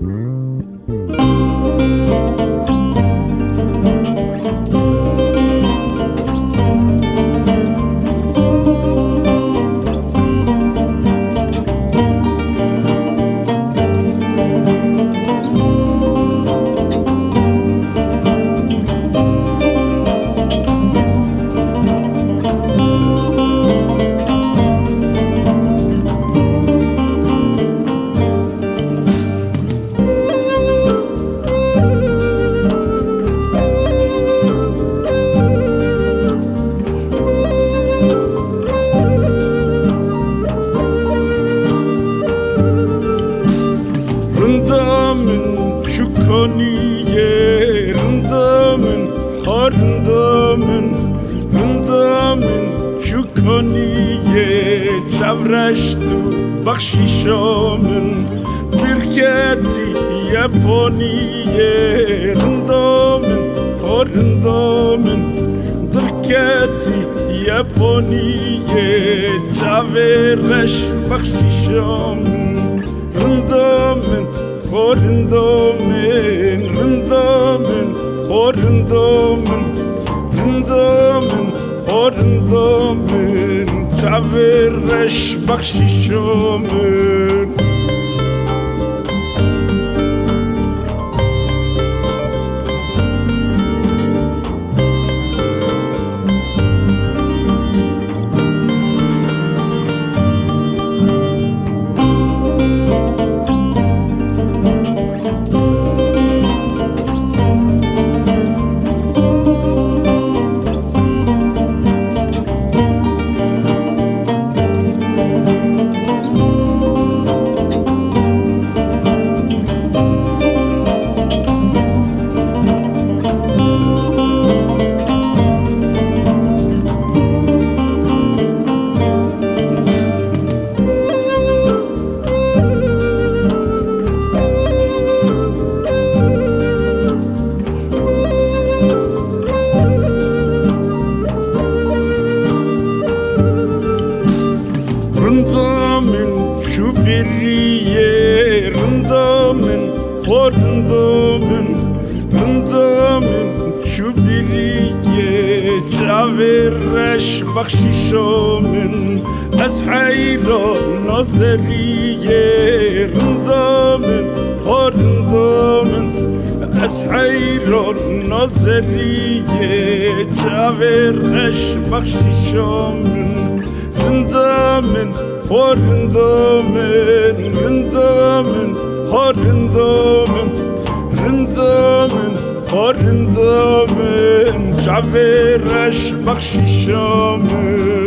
Hum. Hani yerindemin, harindemin, hindemin Şu kaniye çevreştu bakşişamın Birketi yapaniye rindemin, harindemin Dirketi yapaniye çevereş bakşişamın Rindemin, Horundomun Rındomun Horundomun Rındomun Horundomun Çavirreş bakşişomun Rındomun Horundomun Rındomun şu biriye Çavirreş bakşişomun Ez hayro nazariye Rındomun Horundomun Ez hayro nazariye Çavirreş bakşişomun Rındomun Horundomen, rındomen, horundomen, rındomen, horundomen, çaveraş bakşişomen.